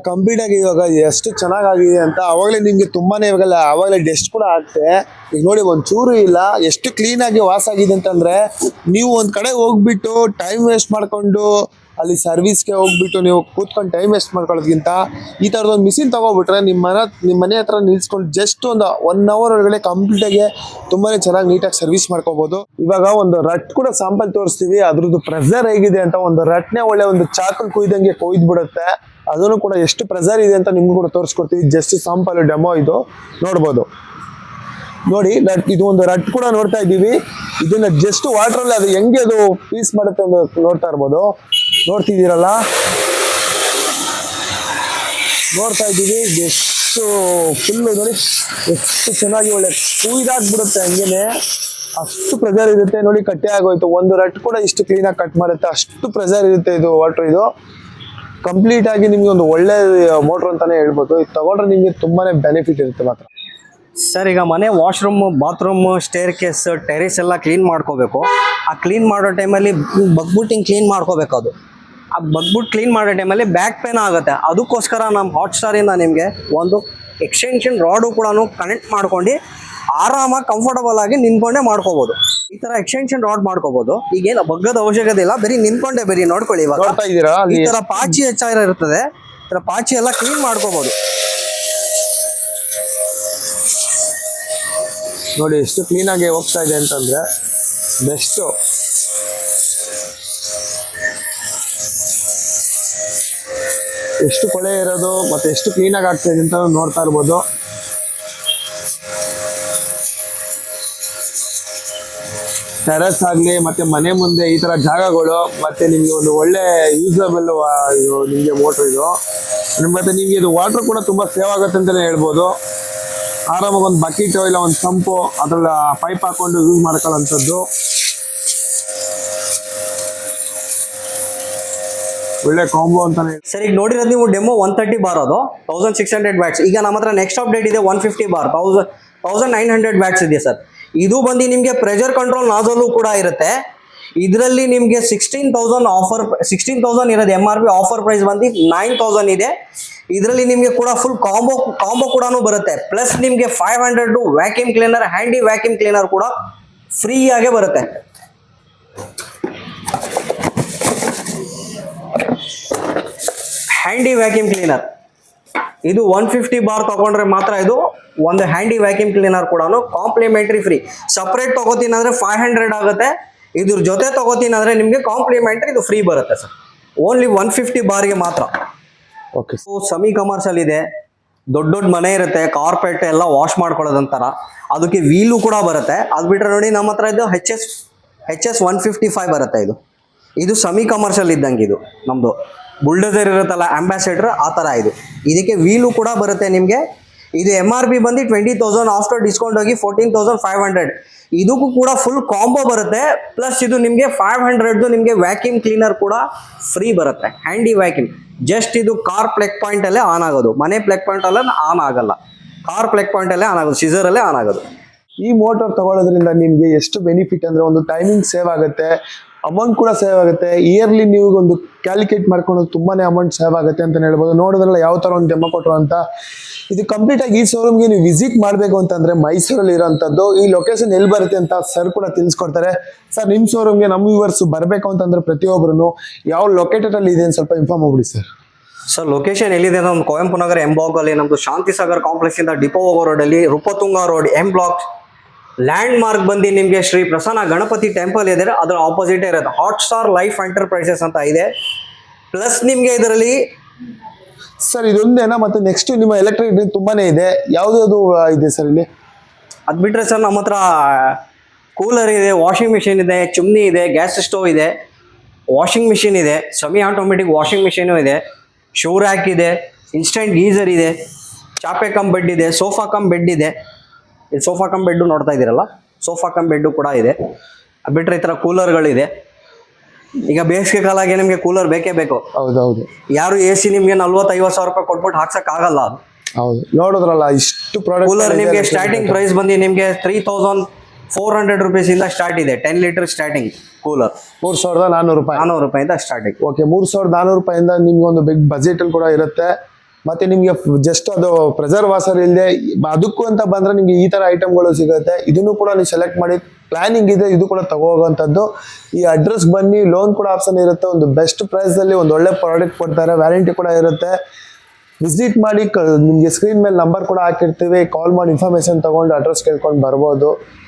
ಕಂಪ್ಲೀಟ್ ಆಗಿ ಇವಾಗ ಎಷ್ಟು ಚೆನ್ನಾಗಾಗಿದೆ ಅಂತ ಅವಾಗಲೇ ನಿಮಗೆ ತುಂಬಾನೇ ಇವಾಗಲ್ಲ ಅವಾಗಲೇ ಡೆಸ್ಟ್ ಕೂಡ ಆಗ್ತೆ ಈಗ ನೋಡಿ ಒಂಚೂರು ಚೂರು ಇಲ್ಲ, ಎಷ್ಟು ಕ್ಲೀನ್ ಆಗಿ ವಾಸ ಆಗಿದೆ ಅಂತಂದ್ರೆ ನೀವು ಒಂದ್ ಕಡೆ ಹೋಗ್ಬಿಟ್ಟು ಟೈಮ್ ವೇಸ್ಟ್ ಮಾಡ್ಕೊಂಡು ಅಲ್ಲಿ ಸರ್ವಿಸ್ಗೆ ಹೋಗ್ಬಿಟ್ಟು ನೀವು ಕೂತ್ಕೊಂಡು ಟೈಮ್ ವೇಸ್ಟ್ ಮಾಡ್ಕೊಳ್ಳೋದ್ಕಿಂತ ಈ ಥರದ್ದು ಒಂದು ಮಿಷಿನ್ ತಗೋಬಿಟ್ರೆ ನಿಮ್ಮ ಮನೆ ನಿಮ್ಮ ಮನೆ ಹತ್ರ ನಿಲ್ಸ್ಕೊಂಡು ಜಸ್ಟ್ ಒಂದು ಒನ್ ಅವರ್ ಒಳಗಡೆ ಕಂಪ್ಲೀಟ್ ಆಗಿ ತುಂಬಾನೇ ಚೆನ್ನಾಗಿ ನೀಟಾಗಿ ಸರ್ವಿಸ್ ಮಾಡ್ಕೋಬಹುದು ಇವಾಗ ಒಂದು ರಟ್ ಕೂಡ ಸಾಂಪಲ್ ತೋರಿಸ್ತೀವಿ, ಅದ್ರದ್ದು ಪ್ರೆಸರ್ ಹೇಗಿದೆ ಅಂತ ಒಂದು ರಟ್ನೇ ಒಳ್ಳೆ ಒಂದು ಚಾಕಲ್ ಕುಯ್ದಂಗೆ ಕೊಯ್ದು ಬಿಡುತ್ತೆ ಅದನ್ನು ಕೂಡ ಎಷ್ಟು ಪ್ರೆಸರ್ ಇದೆ ಅಂತ ನಿಮ್ಗೆ ಕೂಡ ತೋರಿಸ್ಕೊಡ್ತೀವಿ ಜಸ್ಟ್ ಸಾಂಪಲ್ ಡೆಮೋ ಇದು. ನೋಡ್ಬೋದು. ನೋಡಿ ಇದು ಒಂದು ರಟ್ ಕೂಡ ನೋಡ್ತಾ ಇದ್ದೀವಿ. ಇದನ್ನ ಜಸ್ಟ್ ವಾಟರ್ ಅಲ್ಲಿ ಅದು ಹೆಂಗೆ ಅದು ಪೀಸ್ ಮಾಡುತ್ತೆ ಅಂತ ನೋಡ್ತಾ ಇರ್ಬೋದು. ನೋಡ್ತಿದ್ದೀರಲ್ಲ? ನೋಡ್ತಾ ಇದ್ದೀವಿ. ಎಷ್ಟು ಫುಲ್ ನೋಡಿ, ಎಷ್ಟು ಚೆನ್ನಾಗಿ ಒಳ್ಳೆ ಕುಯ್ದಾಕ್ಬಿಡುತ್ತೆ ಹಂಗೇನೆ. ಅಷ್ಟು ಪ್ರೆಸರ್ ಇರುತ್ತೆ. ನೋಡಿ ಕಟ್ಟೆ ಆಗೋಯ್ತು ಒಂದು ರಟ್ ಕೂಡ ಇಷ್ಟು ಕ್ಲೀನಾಗಿ ಕಟ್ ಮಾಡುತ್ತೆ. ಅಷ್ಟು ಪ್ರೆಸರ್ ಇರುತ್ತೆ ಇದು ವಾಟರ್ ಇದು. ಕಂಪ್ಲೀಟ್ ಆಗಿ ನಿಮ್ಗೆ ಒಂದು ಒಳ್ಳೆ ಮೋಟ್ರ್ ಅಂತಾನೆ ಹೇಳ್ಬೋದು. ಇದು ತಗೊಂಡ್ರೆ ನಿಮ್ಗೆ ತುಂಬಾನೇ ಬೆನಿಫಿಟ್ ಇರುತ್ತೆ ಮಾತ್ರ. ಸರ್ ಈಗ ಮನೆ washroom bathroom staircase terrace ಎಲ್ಲ ಕ್ಲೀನ್ ಮಾಡ್ಕೋಬೇಕು. ಆ ಕ್ಲೀನ್ ಮಾಡೋ ಟೈಮಲ್ಲಿ ಬಗ್ಬಿಟ್ಟು ಹಿಂಗೆ ಕ್ಲೀನ್ ಮಾಡ್ಕೋಬೇಕು ಅದು. ಆ ಬಗ್ಬಿಟ್ಟು ಕ್ಲೀನ್ ಮಾಡೋ ಟೈಮಲ್ಲಿ ಬ್ಯಾಕ್ ಪೇನ್ ಆಗುತ್ತೆ. ಅದಕ್ಕೋಸ್ಕರ ನಮ್ಮ ಹಾಟ್ ಸ್ಟಾರಿಂದ ನಿಮಗೆ ಒಂದು ಎಕ್ಸ್ಟೆನ್ಷನ್ ರಾಡು ಕೂಡ ಕನೆಕ್ಟ್ ಮಾಡ್ಕೊಂಡು ಆರಾಮಾಗಿ ಕಂಫರ್ಟಬಲ್ ಆಗಿ ನಿಂತ್ಕೊಂಡೇ ಮಾಡ್ಕೋಬಹುದು ಈ ತರ ಎಕ್ಸ್ಟೆನ್ಷನ್ ರಾಡ್ ಮಾಡ್ಕೋಬೋದು. ಈಗೇನು ಬಗ್ಗದ ಅವಶ್ಯಕತೆ ಇಲ್ಲ. ಬರೀ ನಿಂತ್ಕೊಂಡೆ ಬರೀ ನೋಡ್ಕೊಳ್ಳಿ ಇವಾಗ. ಈ ತರ ಪಾಚಿ ಹೆಚ್ಚಾಗಿರೋ ಇರ್ತದೆ. ಈ ತರ ಪಾಚಿ ಎಲ್ಲ ಕ್ಲೀನ್ ಮಾಡ್ಕೋಬಹುದು ನೋಡಿ ಎಷ್ಟು ಕ್ಲೀನ್ ಆಗಿ ಹೋಗ್ತಾ ಇದೆ ಅಂತಂದ್ರೆ ಬೆಸ್ಟ್ ಎಷ್ಟು ಕೊಳೆ ಇರೋದು ಮತ್ತೆ ಎಷ್ಟು ಕ್ಲೀನಾಗಿ ಆಗಿ ಆಗ್ತಾ ಇದೆ ಅಂತ ನೋಡ್ತಾ ಇರ್ಬೋದು. ಟೆರಸ್ ಆಗ್ಲಿ, ಮತ್ತೆ ಮನೆ ಮುಂದೆ ಈ ತರ ಜಾಗಗಳು, ಮತ್ತೆ ನಿಮ್ಗೆ ಒಂದು ಒಳ್ಳೆ ಯೂಸಬಲ್ ಇದು ನಿಮ್ಗೆ ಮೋಟರ್ ಇದು. ಮತ್ತೆ ನಿಮ್ಗೆ ಇದು ವಾಟರ್ ಕೂಡ ತುಂಬಾ ಸೇವ್ ಆಗುತ್ತೆ ಅಂತಾನೆ ಹೇಳ್ಬೋದು. ಆರಾಮಾಗಿ ಒಂದು ಬಕೆಟ್ ಇಲ್ಲ ಒಂದು ಸಂಪು ಅದ್ರಲ್ಲಿ ಪೈಪ್ ಹಾಕೊಂಡು ಯೂಸ್ ಮಾಡ್ಕೊಳ್ಳೋಂಥದ್ದು ಒಳ್ಳೆ ಕಾಂಬೋ ಅಂತಾನೆ ಸರ್, ಈಗ ನೋಡಿರೋದು ನೀವು ಡೆಮೋ ಒನ್ ತರ್ಟಿ ಬಾರ್ ಅದು ತೌಸಂಡ್ ಸಿಕ್ಸ್ ಹಂಡ್ರೆಡ್ ಬ್ಯಾಟ್ಸ್ ಈಗ ನಮ್ಮ ಹತ್ರ ನೆಕ್ಸ್ಟ್ ಅಪ್ಡೇಟ್ ಇದೆ one fifty bar thousand thousand nine hundred watts ಇದೆ ಸರ್. ಇದು ಬಂದು ನಿಮಗೆ ಪ್ರೆಷರ್ ಕಂಟ್ರೋಲ್ ನಾಜಲ್ಲೂ ಕೂಡ ಇರುತ್ತೆ. ಇದರಲ್ಲಿ ನಿಮಗೆ sixteen thousand offer sixteen thousand ಇರೋದು M R P offer price ಬಂದು ನೈನ್ ತೌಸಂಡ್ ಇದೆ. ಇದರಲ್ಲಿ ನಿಮಗೆ ಕೂಡ ಫುಲ್ ಕಾಂಬೋ ಕಾಂಬೋ ಕೂಡ ಬರುತ್ತೆ. ಪ್ಲಸ್ ನಿಮಗೆ five hundred vacuum cleaner handy vacuum cleaner ಕೂಡ ಫ್ರೀಯಾಗೆ ಬರುತ್ತೆ. ಹ್ಯಾಂಡಿ ವ್ಯಾಕ್ಯೂಮ್ ಕ್ಲೀನರ್ ಇದು ಒನ್ ಫಿಫ್ಟಿ ಬಾರ್ ತಗೊಂಡ್ರೆ ಮಾತ್ರ ಇದು ಒಂದು ಹ್ಯಾಂಡಿ ವ್ಯಾಕ್ಯೂಮ್ ಕ್ಲೀನರ್ ಕೂಡ ಕಾಂಪ್ಲಿಮೆಂಟ್ರಿ ಫ್ರೀ ಸಪ್ರೇಟ್ ತಗೋತೀನಿ ಅಂದ್ರೆ ಫೈವ್ ಹಂಡ್ರೆಡ್ ಆಗುತ್ತೆ. ಇದ್ರ ಜೊತೆ ತಗೋತೀನಿ ಅಂದ್ರೆ ನಿಮಗೆ ಕಾಂಪ್ಲಿಮೆಂಟ್ರಿ ಇದು ಫ್ರೀ ಬರುತ್ತೆ ಸರ್ ಓನ್ಲಿ ಒನ್ ಫಿಫ್ಟಿ ಬಾರ್ಗೆ ಮಾತ್ರ. ಓಕೆ ಸೊ ಸೆಮಿ ಕಮರ್ಷಿಯಲ್ ಇದೆ. ದೊಡ್ಡ ದೊಡ್ಡ ಮನೆ ಇರುತ್ತೆ ಕಾರ್ಪೆಟ್ ಎಲ್ಲ ವಾಶ್ ಮಾಡ್ಕೊಳ್ಳೋದಂತಾರ. ಅದಕ್ಕೆ ವೀಲು ಕೂಡ ಬರುತ್ತೆ. ಅದು ಬಿಟ್ರೆ ನೋಡಿ ನಮ್ಮ ಹತ್ರ ಇದು H S H S one fifty five ಬರುತ್ತೆ ಇದು. ಇದು ಸಮಿ ಕಮರ್ಷಿಯಲ್ ಇದ್ದಂಗೆ ಇದು ನಮ್ಮದು ಬುಲ್ಡೋಸರ್ ಇರುತ್ತಲ್ಲ ಅಂಬಾಸೆಡರ್ ಆ ಥರ ಇದು. ಇದಕ್ಕೆ ವೀಲು ಕೂಡ ಬರುತ್ತೆ ನಿಮಗೆ. ಇದು ಎಂ ಆರ್ ಪಿ ಬಂದು ಟ್ವೆಂಟಿ ತೌಸಂಡ್ ಆಫ್ಟರ್ ಡಿಸ್ಕೌಂಟ್ ಹೋಗಿ ಫೋರ್ಟೀನ್ ತೌಸಂಡ್ ಫೈವ್ ಹಂಡ್ರೆಡ್ ಇದಕ್ಕೂ ಕೂಡ ಫುಲ್ ಕಾಂಬೋ ಬರುತ್ತೆ. ಪ್ಲಸ್ ಇದು ನಿಮಗೆ ಫೈವ್ ಹಂಡ್ರೆಡ್ದು ನಿಮಗೆ ವ್ಯಾಕ್ಯೂಮ್ ಕ್ಲೀನರ್ ಕೂಡ ಫ್ರೀ ಬರುತ್ತೆ. ಹ್ಯಾಂಡಿ ವ್ಯಾಕ್ಯೂಮ್ ಜಸ್ಟ್ ಇದು ಕಾರ್ ಪ್ಲೆಕ್ ಪಾಯಿಂಟಲ್ಲೇ ಆನ್ ಆಗೋದು. ಮನೆ ಪ್ಲೆಕ್ ಪಾಯಿಂಟಲ್ಲೇ ಆನ್ ಆಗಲ್ಲ. ಕಾರ್ ಪ್ಲೆಕ್ ಪಾಯಿಂಟಲ್ಲೇ ಆನ್ ಆಗೋದು. ಸಿಸರಲ್ಲೇ ಆನ್ ಆಗೋದು. ಈ ಮೋಟರ್ ತಗೊಳ್ಳೋದ್ರಿಂದ ನಿಮಗೆ ಎಷ್ಟು ಬೆನಿಫಿಟ್ ಅಂದ್ರೆ ಒಂದು ಟೈಮಿಂಗ್ ಸೇವ್ ಆಗುತ್ತೆ. ಅಮೌಂಟ್ ಕೂಡ ಸೇವ್ ಆಗುತ್ತೆ. ಇಯರ್ಲಿ ನೀವು ಒಂದು ಕ್ಯಾಲ್ಕುಲೇಟ್ ಮಾಡ್ಕೊಂಡು ತುಂಬಾನೇ ಅಮೌಂಟ್ ಸೇವ್ ಆಗುತ್ತೆ ಅಂತ ಹೇಳ್ಬೋದು. ನೋಡಿದ್ರಲ್ಲ ಯಾವ ತರ ಒಂದು ಡೆಮೋ ಕೊಟ್ಟರು ಅಂತ. ಇದು ಕಂಪ್ಲೀಟ್ ಆಗಿ ಈ ಶೋರೂಮ್ಗೆ ನೀವು ವಿಸಿಟ್ ಮಾಡಬೇಕು ಅಂತಂದ್ರೆ ಮೈಸೂರಲ್ಲಿ ಇರೋಂಥದ್ದು ಈ ಲೊಕೇಶನ್ ಎಲ್ಲಿ ಬರುತ್ತೆ ಅಂತ ಸರ್ ಕೂಡ ತಿಳಿಸ್ಕೊಡ್ತಾರೆ. ಸರ್ ನಿಮ್ಮ ಶೋರೂಮ್ಗೆ ನಮ್ಮ ವ್ಯೂವರ್ಸ್ ಬರಬೇಕು ಅಂತಂದ್ರೆ ಪ್ರತಿಯೊಬ್ಬರು ಯಾವ ಲೊಕೇಟೆಡ್ ಅಲ್ಲಿ ಇದೆ ಅಂತ ಸ್ವಲ್ಪ ಇನ್ಫಾರ್ಮ್ ಮಾಡ್ಬಿಡಿ ಸರ್ ಸರ್ ಲೊಕೇಶನ್ ಎಲ್ಲಿದೆ ನಮ್ಮ ಕುವೆಂಪು ನಗರ ಎಂ ಬ್ಲಾಕ್ ಅಲ್ಲಿ ನಮ್ದು ಶಾಂತಿ ಕಾಂಪ್ಲೆಕ್ಸ್ ಇಂದ ಡಿಪೋ ಹೋಗೋ ರೋಡ್ ಅಲ್ಲಿ Rupatunga road M block landmark ಬಂದು ನಿಮಗೆ ಶ್ರೀ ಪ್ರಸನ್ನ ಗಣಪತಿ ಟೆಂಪಲ್ ಇದೆ ಅದರ ಆಪೋಸಿಟೇ ಇರುತ್ತೆ. ಹಾಟ್ ಸ್ಟಾರ್ ಲೈಫ್ ಎಂಟರ್ಪ್ರೈಸಸ್ ಅಂತ ಇದೆ. ಪ್ಲಸ್ ನಿಮಗೆ ಇದರಲ್ಲಿ ಸರ್ ಇದೊಂದೇನಾ? ಮತ್ತೆ ನೆಕ್ಸ್ಟ್ ನಿಮ್ಮ ಎಲೆಕ್ಟ್ರಿಕ್ ತುಂಬಾನೇ ಇದೆ. ಯಾವ್ದು ಇದೆ ಸರ್ ಇಲ್ಲಿ? ಅದು ಬಿಟ್ಟರೆ ಸರ್ ನಮ್ಮ ಹತ್ರ ಕೂಲರ್ ಇದೆ ವಾಷಿಂಗ್ ಮಿಷಿನ್ ಇದೆ ಚಿಮ್ನಿ ಇದೆ ಗ್ಯಾಸ್ ಸ್ಟೋವ್ ಇದೆ ವಾಷಿಂಗ್ ಮಿಷಿನ್ ಇದೆ ಸೆಮಿ ಆಟೋಮೆಟಿಕ್ ವಾಷಿಂಗ್ ಮಿಷಿನು ಇದೆ ಶೂ ರ್ಯಾಕ್ ಇದೆ ಇನ್ಸ್ಟೆಂಟ್ ಗೀಸರ್ ಇದೆ ಚಾಪೆ ಕಮ್ ಬೆಡ್ ಇದೆ ಸೋಫಾ ಕಮ್ ಬೆಡ್ ಇದೆ. ಇದು ಸೋಫಾ ಕಮ್ ಬೆಡ್ಡು ನೋಡ್ತಾ ಇದ್ದೀರಲ್ಲ? ಸೋಫಾ ಕಮ್ ಬೆಡ್ಡು ಕೂಡ ಇದೆ. ಬಿಟ್ಟರೆ ಬಿಟ್ರೆ ಈ ಥರ ಕೂಲರ್ಗಳಿದೆ. ಈಗ ಬೇಸಿಗೆ ಕಾಲಾಗೆ ನಿಮಗೆ ಕೂಲರ್ ಬೇಕೇ ಬೇಕು. ಹೌದೌದು. ಯಾರು ಎ ಸಿ ನಿಮಗೆ ನಲ್ವತ್ತೈವತ್ತು ಸಾವಿರ ರೂಪಾಯಿ ಕೊಟ್ಬಿಟ್ಟು ಹಾಕ್ಸೋಕ್ಕಾಗಲ್ಲ ಹೌದು. ನೋಡಿದ್ರಲ್ಲ ಇಷ್ಟು ಪ್ರಾಡಕ್ಟ್ ಕೂಲರ್ ನಿಮಗೆ ಸ್ಟಾರ್ಟಿಂಗ್ ಪ್ರೈಸ್ ಬಂದು ನಿಮಗೆ ತ್ರೀ ತೌಸಂಡ್ ಫೋರ್ ಹಂಡ್ರೆಡ್ ರುಪೀಸಿಂದ ಇಂದ ಸ್ಟಾರ್ಟ್ ಇದೆ. Ten litre starting cooler. ಮೂರು ಸಾವಿರದ ನಾನ್ನೂರು ರೂಪಾಯಿ. ನಾನ್ನೂರು ರೂಪಾಯಿಂದ ಸ್ಟಾರ್ಟಿಂಗ್ ಓಕೆ ಮೂರು ಸಾವಿರದ ನಾನ್ನೂರು ರೂಪಾಯಿಂದ ನಿಮ್ಗೆ ಒಂದು ಬಿಗ್ ಬಜೆಟ್ ಅಲ್ಲಿ ಕೂಡ ಇರುತ್ತೆ. ಮತ್ತೆ ನಿಮ್ಗೆ ಜಸ್ಟ್ ಅದು ಪ್ರೆಸರ್ ವಾಸರ್ ಇಲ್ಲದೆ ಅದಕ್ಕೂ ಅಂತ ಬಂದ್ರೆ ನಿಮ್ಗೆ ಈ ತರ ಐಟಮ್ಗಳು ಸಿಗುತ್ತೆ. ಇದನ್ನು ಕೂಡ ನೀವು ಸೆಲೆಕ್ಟ್ ಮಾಡಿ ಪ್ಲಾನಿಂಗ್ ಇದೆ, ಇದು ಕೂಡ ತಗೋಗುವಂಥದ್ದು ಈ ಅಡ್ರೆಸ್ ಬನ್ನಿ ಲೋನ್ ಕೂಡ ಆಪ್ಷನ್ ಇರುತ್ತೆ. ಒಂದು ಬೆಸ್ಟ್ ಪ್ರೈಸ್ ಅಲ್ಲಿ ಒಂದು ಒಳ್ಳೆ ಪ್ರಾಡಕ್ಟ್ ಕೊಡ್ತಾರೆ ವ್ಯಾರಂಟಿ ಕೂಡ ಇರುತ್ತೆ. ವಿಸಿಟ್ ಮಾಡಿ, ಕ- ನಿಮ್ಗೆ ಸ್ಕ್ರೀನ್ ಮೇಲೆ ನಂಬರ್ ಕೂಡ ಹಾಕಿರ್ತೀವಿ. ಕಾಲ್ ಮಾಡಿ ಇನ್ಫಾರ್ಮೇಶನ್ ತಗೊಂಡು ಅಡ್ರೆಸ್ ಕೇಳ್ಕೊಂಡು ಬರ್ಬೋದು.